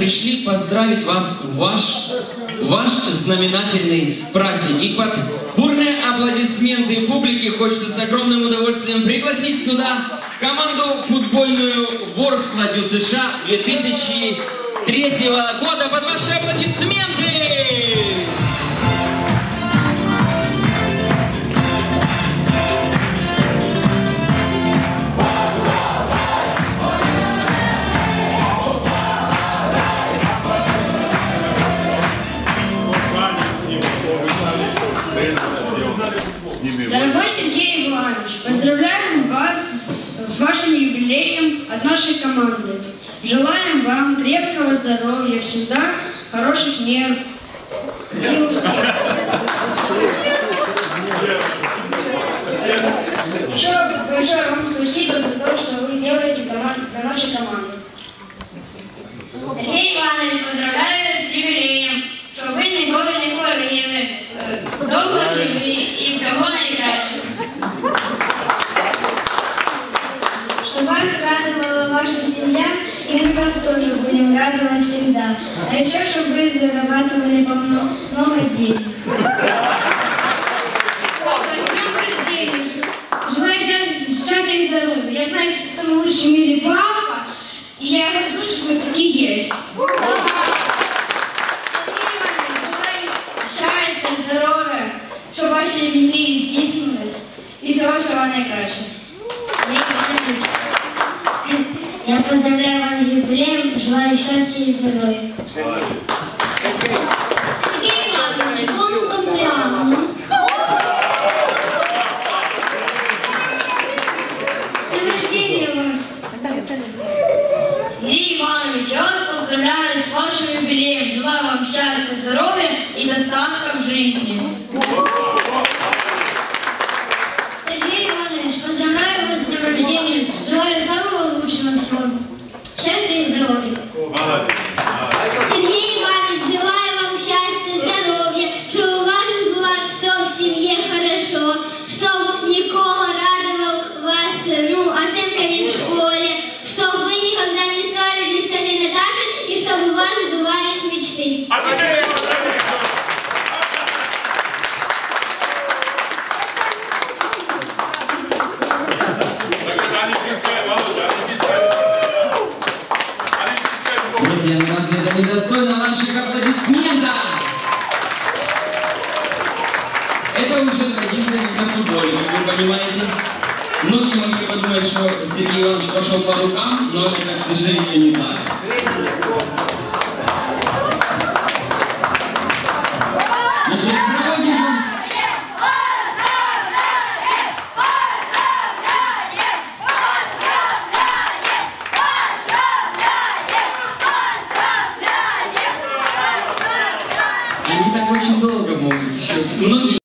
Пришли поздравить вас в ваш, ваш знаменательный праздник. И под бурные аплодисменты публики хочется с огромным удовольствием пригласить сюда команду футбольную Ворскладью США 2003 года под ваши аплодисменты! Иванович, поздравляем вас с, с вашим юбилеем от нашей команды. Желаем вам крепкого здоровья, всегда хороших нерв и успехов. Большое, большое вам спасибо за то, что вы делаете для, на- для нашей команды. Сергій Іванович, поздравляю з ювілеєм, щоб ви ніколи не хворіли, е, довго живі ваша семья, и мы вас тоже будем радовать всегда. А еще, чтобы вы зарабатывали по мно- много денег. З днем рождения! Желаю тебе счастья и здоровья. Я знаю, что ты самый лучший в мире папа, и я хочу, чтобы такие есть. Желаю Щастя, здоров'я, щоб ваші мрії здійснились і всього-всього поздравляю вас с юбилеем, желаю счастья и здоровья. Сергій Іванович, вон там прямо. С днем рождения вас! Сергій Иванович, я вас поздравляю с вашим юбилеем. Желаю вам счастья, здоровья и достатка в жизни. Сергей Иванович, желаю вам счастья, здоровья, чтобы у вас было все в семье хорошо, чтобы Никола радовал вас. Ну, оценками в школе, чтобы вы никогда не ссорились с тетей Наташей и чтобы у вас сбывались мечты. Друзья, ну разве это недостойно ваших аплодисментов? Это уже традиция на футболе, как вы понимаете. Многие могли подумать, что Сергей Иванович пошел по рукам, но это, к сожалению, не так. Они так очень долго могут еще. Многие